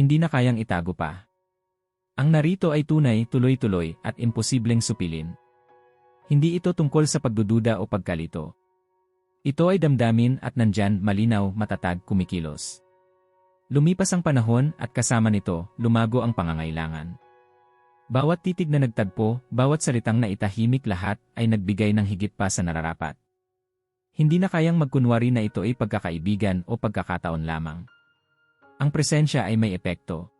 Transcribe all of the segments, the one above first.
hindi na kayang itago pa. Ang narito ay tunay, tuloy-tuloy, at imposibleng supilin. Hindi ito tungkol sa pagdududa o pagkalito. Ito ay damdamin at nandyan, malinaw, matatag, kumikilos. Lumipas ang panahon at kasama nito, lumago ang pangangailangan. Bawat titig na nagtagpo, bawat salitang na itahimik lahat ay nagbigay ng higit pa sa nararapat. Hindi na kayang magkunwari na ito ay pagkakaibigan o pagkakataon lamang. Ang presensya ay may epekto.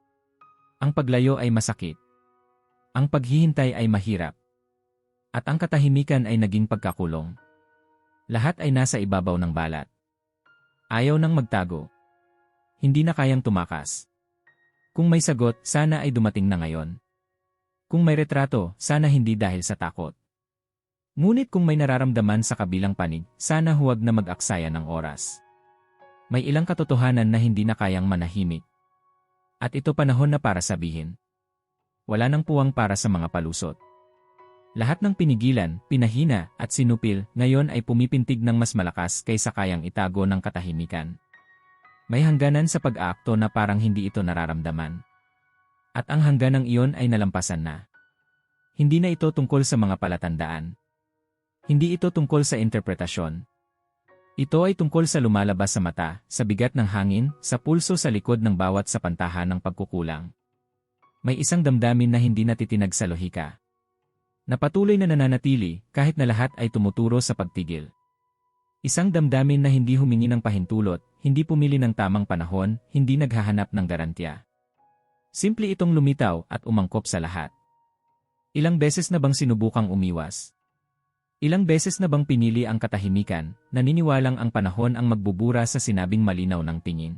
Ang paglayo ay masakit. Ang paghihintay ay mahirap. At ang katahimikan ay naging pagkakulong. Lahat ay nasa ibabaw ng balat. Ayaw nang magtago. Hindi na kayang tumakas. Kung may sagot, sana ay dumating na ngayon. Kung may retrato, sana hindi dahil sa takot. Ngunit kung may nararamdaman sa kabilang panig, sana huwag na mag-aksaya ng oras. May ilang katotohanan na hindi na kayang manahimik. At ito panahon na para sabihin. Wala nang puwang para sa mga palusot. Lahat ng pinigilan, pinahina, at sinupil, ngayon ay pumipintig ng mas malakas kaysa kayang itago ng katahimikan. May hangganan sa pag-aakto na parang hindi ito nararamdaman. At ang hangganang iyon ay nalampasan na. Hindi na ito tungkol sa mga palatandaan. Hindi ito tungkol sa interpretasyon. Ito ay tungkol sa lumalabas sa mata, sa bigat ng hangin, sa pulso sa likod ng bawat sapantahan ng pagkukulang. May isang damdamin na hindi natitinag sa lohika. Napatuloy na nananatili kahit na lahat ay tumuturo sa pagtigil. Isang damdamin na hindi humingi ng pahintulot, hindi pumili ng tamang panahon, hindi naghahanap ng garantya. Simple itong lumitaw at umangkop sa lahat. Ilang beses na bang sinubukang umiwas? Ilang beses na bang pinili ang katahimikan, naniniwalang ang panahon ang magbubura sa sinabing malinaw ng tingin?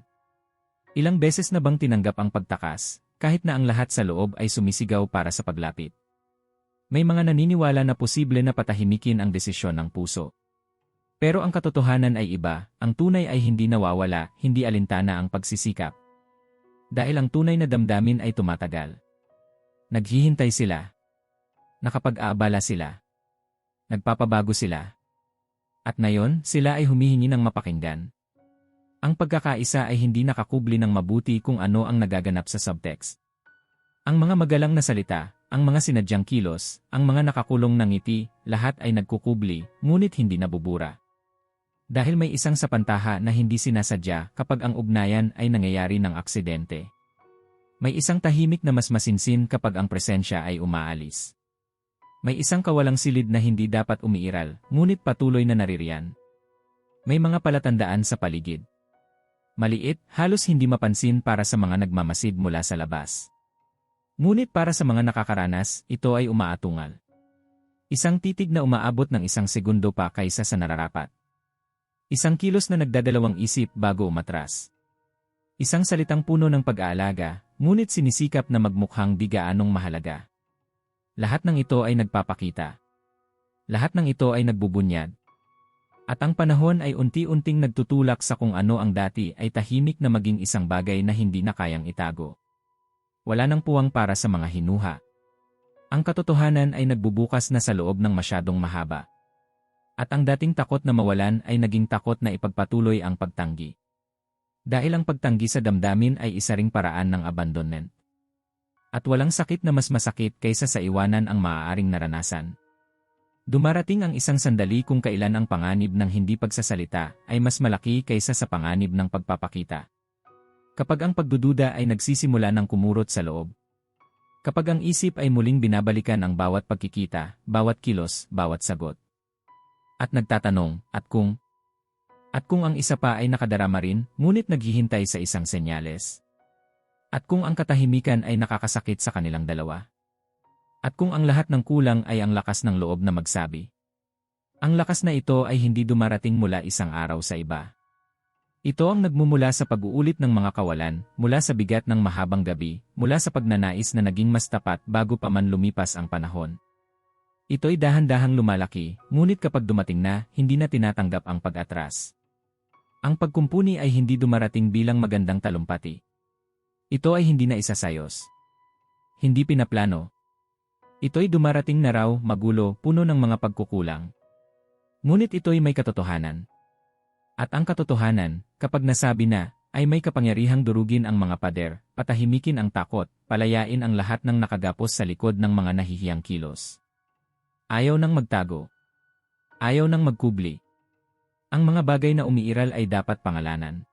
Ilang beses na bang tinanggap ang pagtakas, kahit na ang lahat sa loob ay sumisigaw para sa paglapit? May mga naniniwala na posible na patahimikin ang desisyon ng puso. Pero ang katotohanan ay iba, ang tunay ay hindi nawawala, hindi alintana ang pagsisikap, dahil ang tunay na damdamin ay tumatagal. Naghihintay sila. Nakapag-aabala sila. Nagpapabago sila. At ngayon, sila ay humihingi ng mapakinggan. Ang pagkakaisa ay hindi nakakubli ng mabuti kung ano ang nagaganap sa subtext. Ang mga magalang na salita, ang mga sinadyang kilos, ang mga nakakulong ng ngiti, lahat ay nagkukubli, ngunit hindi nabubura. Dahil may isang sapantaha na hindi sinasadya kapag ang ugnayan ay nangyayari ng aksidente. May isang tahimik na mas masinsin kapag ang presensya ay umaalis. May isang kawalang silid na hindi dapat umiiral, ngunit patuloy na naririyan. May mga palatandaan sa paligid. Maliit, halos hindi mapansin para sa mga nagmamasid mula sa labas. Ngunit para sa mga nakakaranas, ito ay umaatungal. Isang titig na umaabot ng isang segundo pa kaysa sa nararapat. Isang kilos na nagdadalawang isip bago umatras. Isang salitang puno ng pag-aalaga, ngunit sinisikap na magmukhang di gaanong mahalaga. Lahat ng ito ay nagpapakita. Lahat ng ito ay nagbubunyad. At ang panahon ay unti-unting nagtutulak sa kung ano ang dati ay tahimik na maging isang bagay na hindi na kayang itago. Wala nang puwang para sa mga hinuha. Ang katotohanan ay nagbubukas na sa loob ng masyadong mahaba. At ang dating takot na mawalan ay naging takot na ipagpatuloy ang pagtanggi. Dahil ang pagtanggi sa damdamin ay isa ring paraan ng abandonment. At walang sakit na mas masakit kaysa sa iwanan ang maaaring naranasan. Dumarating ang isang sandali kung kailan ang panganib ng hindi pagsasalita ay mas malaki kaysa sa panganib ng pagpapakita. Kapag ang pagdududa ay nagsisimula ng kumurot sa loob. Kapag ang isip ay muling binabalikan ang bawat pagkikita, bawat kilos, bawat sagot at nagtatanong, at kung? At kung ang isa pa ay nakadarama rin, ngunit naghihintay sa isang senyales. At kung ang katahimikan ay nakakasakit sa kanilang dalawa. At kung ang lahat ng kulang ay ang lakas ng loob na magsabi. Ang lakas na ito ay hindi dumarating mula isang araw sa iba. Ito ang nagmumula sa pag-uulit ng mga kawalan, mula sa bigat ng mahabang gabi, mula sa pagnanais na naging mas tapat bago pa man lumipas ang panahon. Ito'y dahan-dahang lumalaki, ngunit kapag dumating na, hindi na tinatanggap ang pag-atras. Ang pagkumpuni ay hindi dumarating bilang magandang talumpati. Ito ay hindi na isasayos. Hindi pinaplano. Ito'y dumarating na raw, magulo, puno ng mga pagkukulang. Ngunit ito'y may katotohanan. At ang katotohanan, kapag nasabi na, ay may kapangyarihang durugin ang mga pader, patahimikin ang takot, palayain ang lahat ng nakagapos sa likod ng mga nahihiyang kilos. Ayaw nang magtago. Ayaw nang magkubli. Ang mga bagay na umiiral ay dapat pangalanan.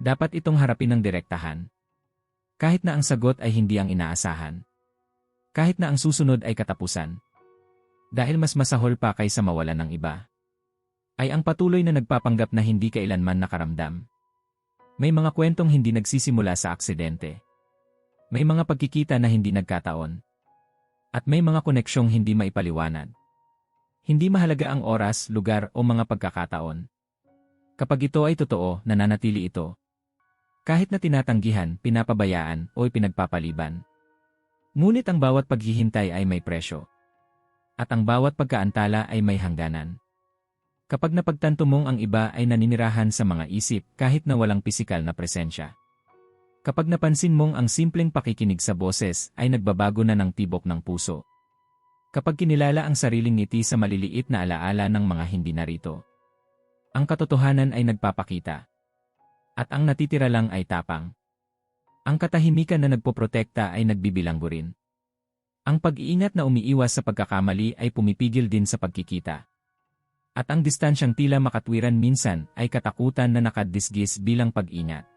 Dapat itong harapin ng direktahan. Kahit na ang sagot ay hindi ang inaasahan. Kahit na ang susunod ay katapusan. Dahil mas masahol pa kaysa mawalan ng iba. Ay ang patuloy na nagpapanggap na hindi kailanman nakaramdam. May mga kwentong hindi nagsisimula sa aksidente. May mga pagkikita na hindi nagkataon. At may mga koneksyong hindi maipaliwanag. Hindi mahalaga ang oras, lugar o mga pagkakataon. Kapag ito ay totoo, nananatili ito. Kahit na tinatanggihan, pinapabayaan o pinagpapaliban. Ngunit ang bawat paghihintay ay may presyo. At ang bawat pagkaantala ay may hangganan. Kapag napagtanto mong ang iba ay naninirahan sa mga isip kahit na walang pisikal na presensya. Kapag napansin mong ang simpleng pakikinig sa boses ay nagbabago na ng tibok ng puso. Kapag kinilala ang sariling ngiti sa maliliit na alaala ng mga hindi narito. Ang katotohanan ay nagpapakita. At ang natitira lang ay tapang. Ang katahimikan na nagpoprotekta ay nagbibilanggo rin. Ang pag-iingat na umiiwas sa pagkakamali ay pumipigil din sa pagkikita. At ang distansyang tila makatwiran minsan ay katakutan na nakadisgis bilang pag-ingat.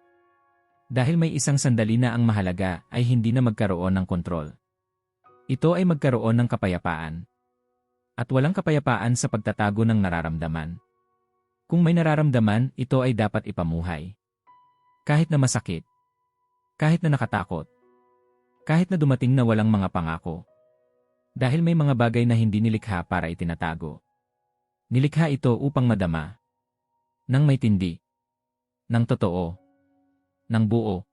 Dahil may isang sandali na ang mahalaga ay hindi na magkaroon ng kontrol. Ito ay magkaroon ng kapayapaan. At walang kapayapaan sa pagtatago ng nararamdaman. Kung may nararamdaman, ito ay dapat ipamuhay. Kahit na masakit. Kahit na nakatakot. Kahit na dumating na walang mga pangako. Dahil may mga bagay na hindi nilikha para itinatago. Nilikha ito upang madama. Nang may tindi. Nang totoo. Nang buo.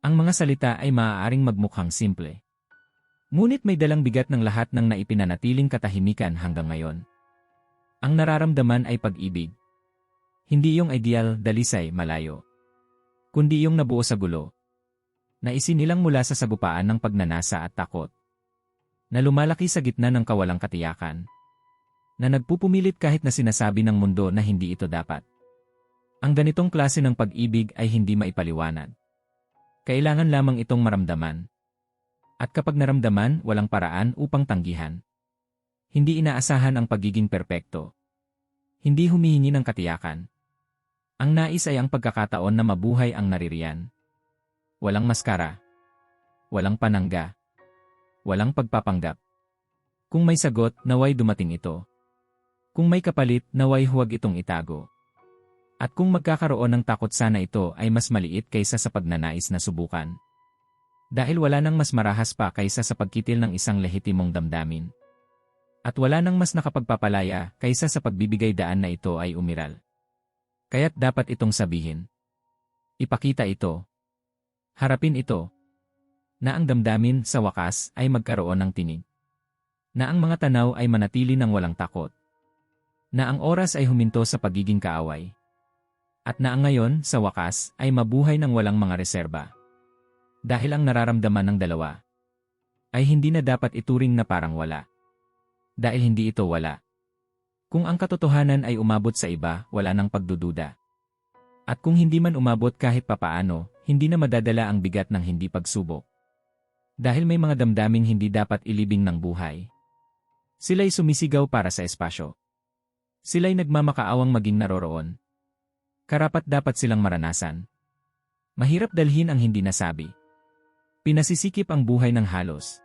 Ang mga salita ay maaaring magmukhang simple. Ngunit may dalang bigat ng lahat ng naipinanatiling katahimikan hanggang ngayon. Ang nararamdaman ay pag-ibig. Hindi yung ideal, dalisay, malayo. Kundi yung nabuo sa gulo. Na isinilang mula sa sagupaan ng pagnanasa at takot. Na lumalaki sa gitna ng kawalang katiyakan na nagpupumilit kahit na sinasabi ng mundo na hindi ito dapat. Ang ganitong klase ng pag-ibig ay hindi maipaliwanag. Kailangan lamang itong maramdaman. At kapag naramdaman, walang paraan upang tanggihan. Hindi inaasahan ang pagiging perpekto. Hindi humihingi ng katiyakan. Ang nais ay ang pagkakataon na mabuhay ang naririyan. Walang maskara. Walang panangga. Walang pagpapanggap. Kung may sagot, naway dumating ito. Kung may kapalit, naway huwag itong itago. At kung magkakaroon ng takot sana ito ay mas maliit kaysa sa pagnanais na subukan. Dahil wala nang mas marahas pa kaysa sa pagkitil ng isang lehitimong damdamin. At wala nang mas nakapagpapalaya kaysa sa pagbibigay daan na ito ay umiral. Kaya't dapat itong sabihin. Ipakita ito. Harapin ito. Na ang damdamin sa wakas ay magkaroon ng tinig. Na ang mga tanaw ay manatili ng walang takot na ang oras ay huminto sa pagiging kaaway. At na ang ngayon, sa wakas, ay mabuhay ng walang mga reserba. Dahil ang nararamdaman ng dalawa ay hindi na dapat ituring na parang wala. Dahil hindi ito wala. Kung ang katotohanan ay umabot sa iba, wala nang pagdududa. At kung hindi man umabot kahit papaano, hindi na madadala ang bigat ng hindi pagsubok. Dahil may mga damdaming hindi dapat ilibing ng buhay. Sila'y sumisigaw para sa espasyo. Sila'y nagmamakaawang maging naroroon. Karapat dapat silang maranasan. Mahirap dalhin ang hindi nasabi. Pinasisikip ang buhay ng halos.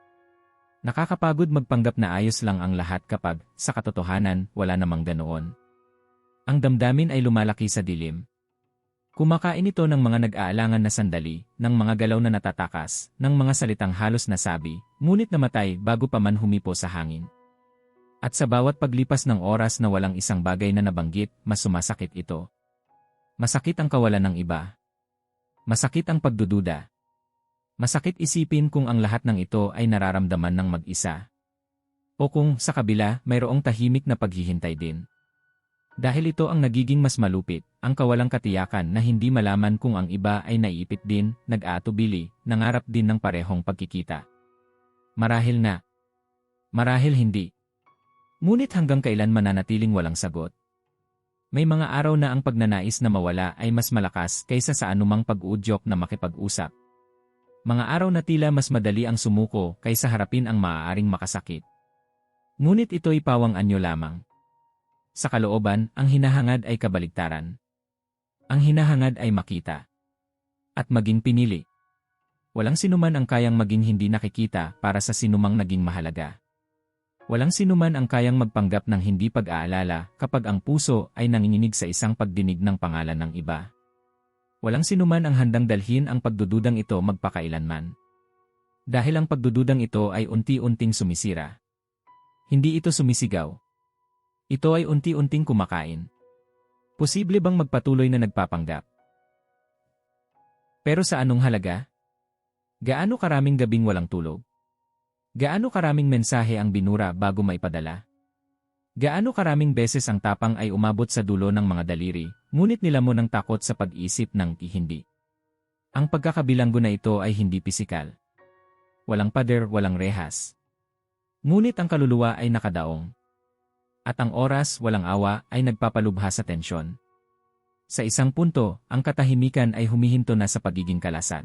Nakakapagod magpanggap na ayos lang ang lahat kapag, sa katotohanan, wala namang ganoon. Ang damdamin ay lumalaki sa dilim. Kumakain ito ng mga nag-aalangan na sandali, ng mga galaw na natatakas, ng mga salitang halos nasabi, ngunit namatay bago pa man humipo sa hangin. At sa bawat paglipas ng oras na walang isang bagay na nabanggit, mas sumasakit ito. Masakit ang kawalan ng iba. Masakit ang pagdududa. Masakit isipin kung ang lahat ng ito ay nararamdaman ng mag-isa. O kung, sa kabila, mayroong tahimik na paghihintay din. Dahil ito ang nagiging mas malupit, ang kawalang katiyakan na hindi malaman kung ang iba ay naiipit din, nag-aatubili, nangarap din ng parehong pagkikita. Marahil na. Marahil hindi. Ngunit hanggang kailan mananatiling walang sagot? May mga araw na ang pagnanais na mawala ay mas malakas kaysa sa anumang pag-uudyok na makipag-usap. Mga araw na tila mas madali ang sumuko kaysa harapin ang maaaring makasakit. Ngunit ito'y pawang anyo lamang. Sa kalooban, ang hinahangad ay kabaligtaran. Ang hinahangad ay makita. At maging pinili. Walang sinuman ang kayang maging hindi nakikita para sa sinumang naging mahalaga. Walang sinuman ang kayang magpanggap ng hindi pag-aalala kapag ang puso ay nanginginig sa isang pagdinig ng pangalan ng iba. Walang sinuman ang handang dalhin ang pagdududang ito magpakailanman. Dahil ang pagdududang ito ay unti-unting sumisira. Hindi ito sumisigaw. Ito ay unti-unting kumakain. Posible bang magpatuloy na nagpapanggap? Pero sa anong halaga? Gaano karaming gabing walang tulog? Gaano karaming mensahe ang binura bago maipadala? Gaano karaming beses ang tapang ay umabot sa dulo ng mga daliri, ngunit nila mo ng takot sa pag-isip ng hindi. Ang pagkakabilanggo na ito ay hindi pisikal. Walang pader, walang rehas. Ngunit ang kaluluwa ay nakadaong. At ang oras, walang awa, ay nagpapalubha sa tensyon. Sa isang punto, ang katahimikan ay humihinto na sa pagiging kalasad.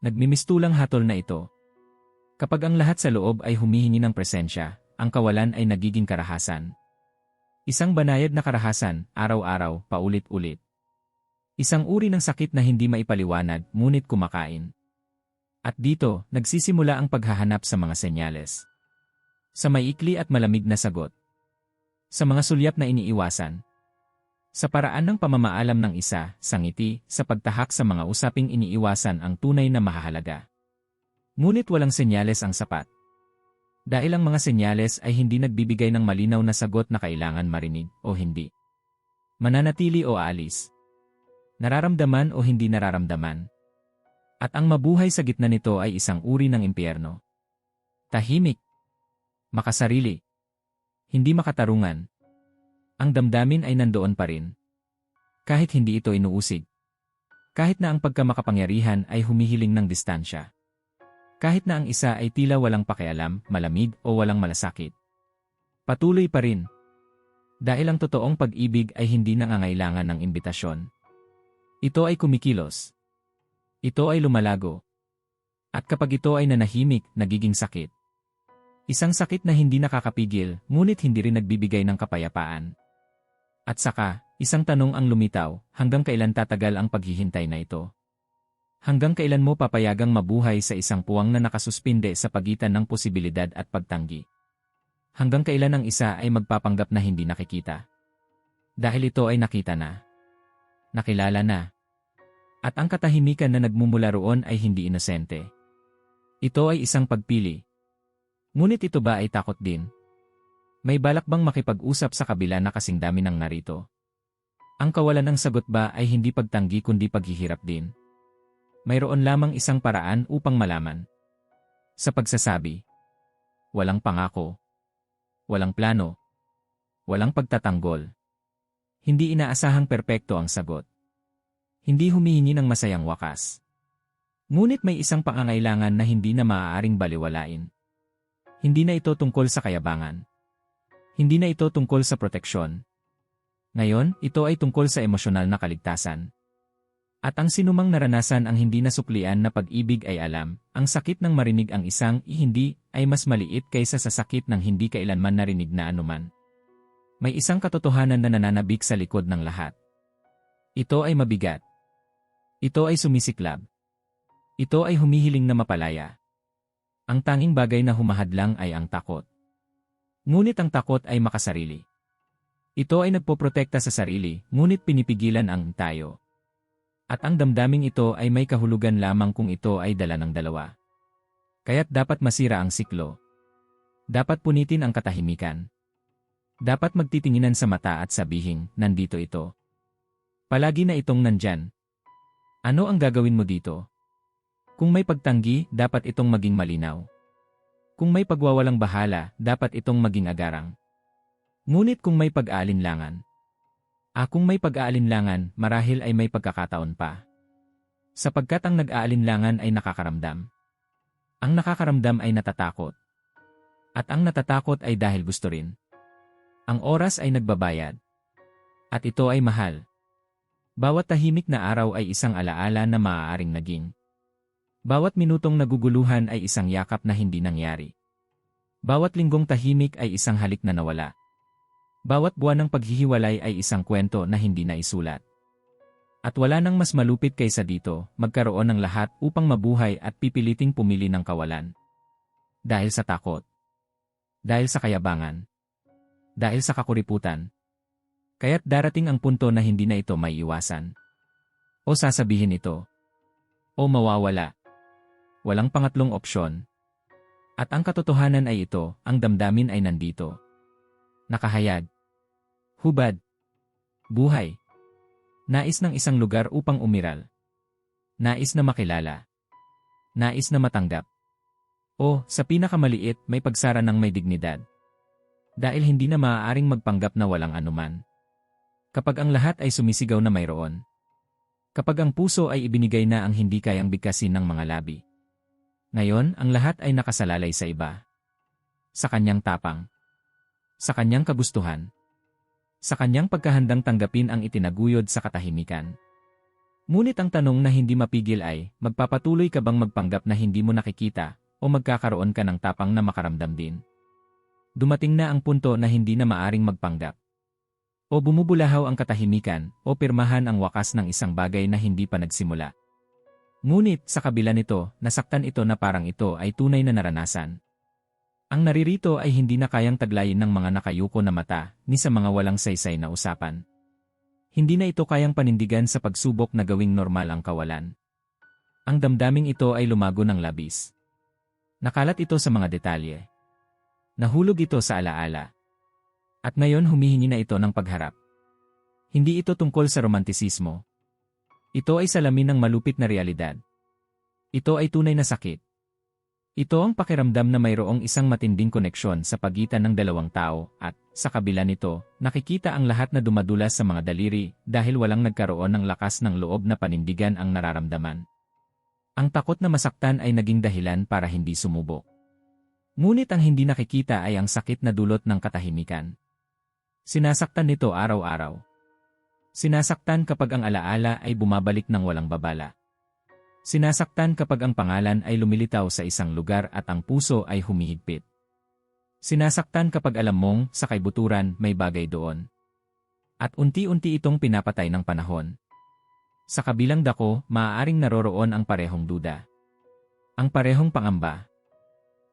Nagmimistulang hatol na ito, Kapag ang lahat sa loob ay humihingi ng presensya, ang kawalan ay nagiging karahasan. Isang banayad na karahasan, araw-araw, paulit-ulit. Isang uri ng sakit na hindi maipaliwanag, ngunit kumakain. At dito, nagsisimula ang paghahanap sa mga senyales. Sa maikli at malamig na sagot. Sa mga sulyap na iniiwasan. Sa paraan ng pamamaalam ng isa, sa ngiti, sa pagtahak sa mga usaping iniiwasan ang tunay na mahahalaga. Ngunit walang senyales ang sapat. Dahil ang mga senyales ay hindi nagbibigay ng malinaw na sagot na kailangan marinig o hindi. Mananatili o aalis. Nararamdaman o hindi nararamdaman. At ang mabuhay sa gitna nito ay isang uri ng impyerno. Tahimik. Makasarili. Hindi makatarungan. Ang damdamin ay nandoon pa rin. Kahit hindi ito inuusig. Kahit na ang pagkamakapangyarihan ay humihiling ng distansya kahit na ang isa ay tila walang pakialam, malamig o walang malasakit. Patuloy pa rin. Dahil ang totoong pag-ibig ay hindi nangangailangan ng imbitasyon. Ito ay kumikilos. Ito ay lumalago. At kapag ito ay nanahimik, nagiging sakit. Isang sakit na hindi nakakapigil, ngunit hindi rin nagbibigay ng kapayapaan. At saka, isang tanong ang lumitaw, hanggang kailan tatagal ang paghihintay na ito? Hanggang kailan mo papayagang mabuhay sa isang puwang na nakasuspinde sa pagitan ng posibilidad at pagtanggi? Hanggang kailan ang isa ay magpapanggap na hindi nakikita? Dahil ito ay nakita na. Nakilala na. At ang katahimikan na nagmumula roon ay hindi inosente. Ito ay isang pagpili. Ngunit ito ba ay takot din? May balak bang makipag-usap sa kabila na kasing dami ng narito? Ang kawalan ng sagot ba ay hindi pagtanggi kundi paghihirap din? Mayroon lamang isang paraan upang malaman. Sa pagsasabi, walang pangako, walang plano, walang pagtatanggol. Hindi inaasahang perpekto ang sagot. Hindi humihingi ng masayang wakas. Ngunit may isang pangangailangan na hindi na maaaring baliwalain. Hindi na ito tungkol sa kayabangan. Hindi na ito tungkol sa proteksyon. Ngayon, ito ay tungkol sa emosyonal na kaligtasan. At ang sinumang naranasan ang hindi nasuklian na pag-ibig ay alam, ang sakit ng marinig ang isang hindi ay mas maliit kaysa sa sakit ng hindi kailanman narinig na anuman. May isang katotohanan na nananabik sa likod ng lahat. Ito ay mabigat. Ito ay sumisiklab. Ito ay humihiling na mapalaya. Ang tanging bagay na humahadlang ay ang takot. Ngunit ang takot ay makasarili. Ito ay nagpoprotekta sa sarili, ngunit pinipigilan ang tayo. At ang damdaming ito ay may kahulugan lamang kung ito ay dala ng dalawa. Kaya't dapat masira ang siklo. Dapat punitin ang katahimikan. Dapat magtitinginan sa mata at sabihin, nandito ito. Palagi na itong nandyan. Ano ang gagawin mo dito? Kung may pagtanggi, dapat itong maging malinaw. Kung may pagwawalang bahala, dapat itong maging agarang. Ngunit kung may pag-aalinlangan, Kung may pag-aalinlangan, marahil ay may pagkakataon pa. Sapagkat ang nag-aalinlangan ay nakakaramdam. Ang nakakaramdam ay natatakot. At ang natatakot ay dahil gusto rin. Ang oras ay nagbabayad. At ito ay mahal. Bawat tahimik na araw ay isang alaala na maaaring naging. Bawat minutong naguguluhan ay isang yakap na hindi nangyari. Bawat linggong tahimik ay isang halik na nawala. Bawat buwan ng paghihiwalay ay isang kwento na hindi na isulat. At wala nang mas malupit kaysa dito, magkaroon ng lahat upang mabuhay at pipiliting pumili ng kawalan. Dahil sa takot. Dahil sa kayabangan. Dahil sa kakuriputan. Kaya't darating ang punto na hindi na ito may iwasan. O sasabihin ito. O mawawala. Walang pangatlong opsyon. At ang katotohanan ay ito, ang damdamin ay nandito. Nakahayag. Hubad. Buhay. Nais ng isang lugar upang umiral. Nais na makilala. Nais na matanggap. O, sa pinakamaliit, may pagsara ng may dignidad. Dahil hindi na maaaring magpanggap na walang anuman. Kapag ang lahat ay sumisigaw na mayroon. Kapag ang puso ay ibinigay na ang hindi kayang bigkasin ng mga labi. Ngayon, ang lahat ay nakasalalay sa iba. Sa kanyang tapang. Sa kanyang kagustuhan. Sa kanyang pagkahandang tanggapin ang itinaguyod sa katahimikan. Ngunit ang tanong na hindi mapigil ay, magpapatuloy ka bang magpanggap na hindi mo nakikita, o magkakaroon ka ng tapang na makaramdam din? Dumating na ang punto na hindi na maaring magpanggap. O bumubulahaw ang katahimikan, o pirmahan ang wakas ng isang bagay na hindi pa nagsimula. Ngunit, sa kabila nito, nasaktan ito na parang ito ay tunay na naranasan. Ang naririto ay hindi na kayang taglayin ng mga nakayuko na mata, ni sa mga walang saysay na usapan. Hindi na ito kayang panindigan sa pagsubok na gawing normal ang kawalan. Ang damdaming ito ay lumago ng labis. Nakalat ito sa mga detalye. Nahulog ito sa alaala. At ngayon humihingi na ito ng pagharap. Hindi ito tungkol sa romantisismo. Ito ay salamin ng malupit na realidad. Ito ay tunay na sakit. Ito ang pakiramdam na mayroong isang matinding koneksyon sa pagitan ng dalawang tao at, sa kabila nito, nakikita ang lahat na dumadulas sa mga daliri dahil walang nagkaroon ng lakas ng loob na panindigan ang nararamdaman. Ang takot na masaktan ay naging dahilan para hindi sumubok. Ngunit ang hindi nakikita ay ang sakit na dulot ng katahimikan. Sinasaktan nito araw-araw. Sinasaktan kapag ang alaala ay bumabalik ng walang babala. Sinasaktan kapag ang pangalan ay lumilitaw sa isang lugar at ang puso ay humihigpit. Sinasaktan kapag alam mong sa kaibuturan may bagay doon. At unti-unti itong pinapatay ng panahon. Sa kabilang dako, maaaring naroroon ang parehong duda. Ang parehong pangamba.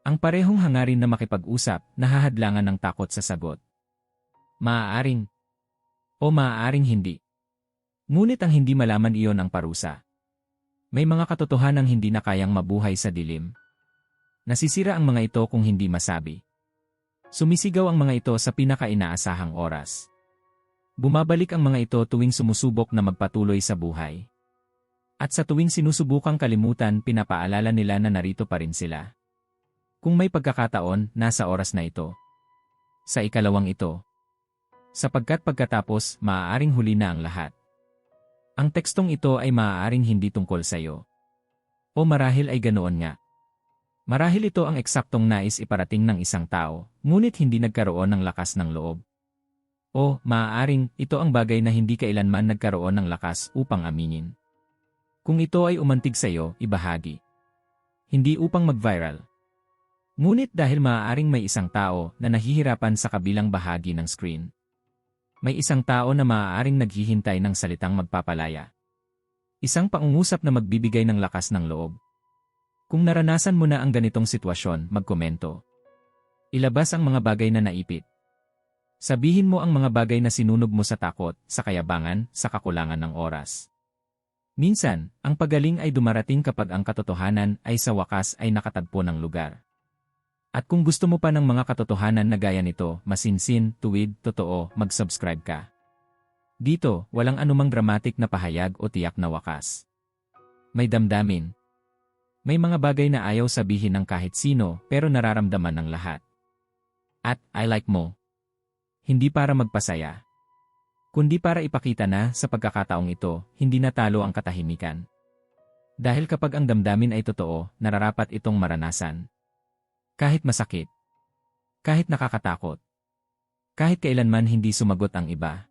Ang parehong hangarin na makipag-usap, nahahadlangan ng takot sa sagot. Maaaring. O maaaring hindi. Ngunit ang hindi malaman iyon ang parusa. May mga katotohanang hindi na kayang mabuhay sa dilim. Nasisira ang mga ito kung hindi masabi. Sumisigaw ang mga ito sa pinaka-inaasahang oras. Bumabalik ang mga ito tuwing sumusubok na magpatuloy sa buhay. At sa tuwing sinusubukang kalimutan, pinapaalala nila na narito pa rin sila. Kung may pagkakataon, nasa oras na ito. Sa ikalawang ito. Sapagkat pagkatapos, maaaring huli na ang lahat. Ang tekstong ito ay maaaring hindi tungkol sa iyo. O marahil ay ganoon nga. Marahil ito ang eksaktong nais iparating ng isang tao, ngunit hindi nagkaroon ng lakas ng loob. O, maaaring, ito ang bagay na hindi kailanman nagkaroon ng lakas upang aminin. Kung ito ay umantig sa iyo, ibahagi. Hindi upang mag-viral. Ngunit dahil maaaring may isang tao na nahihirapan sa kabilang bahagi ng screen. May isang tao na maaaring naghihintay ng salitang magpapalaya. Isang pangungusap na magbibigay ng lakas ng loob. Kung naranasan mo na ang ganitong sitwasyon, magkomento. Ilabas ang mga bagay na naipit. Sabihin mo ang mga bagay na sinunog mo sa takot, sa kayabangan, sa kakulangan ng oras. Minsan, ang pagaling ay dumarating kapag ang katotohanan ay sa wakas ay nakatagpo ng lugar. At kung gusto mo pa ng mga katotohanan na gaya nito, masinsin, tuwid, totoo, mag-subscribe ka. Dito, walang anumang dramatic na pahayag o tiyak na wakas. May damdamin. May mga bagay na ayaw sabihin ng kahit sino pero nararamdaman ng lahat. At, I like mo. Hindi para magpasaya. Kundi para ipakita na sa pagkakataong ito, hindi natalo ang katahimikan. Dahil kapag ang damdamin ay totoo, nararapat itong maranasan. Kahit masakit. Kahit nakakatakot. Kahit kailanman hindi sumagot ang iba.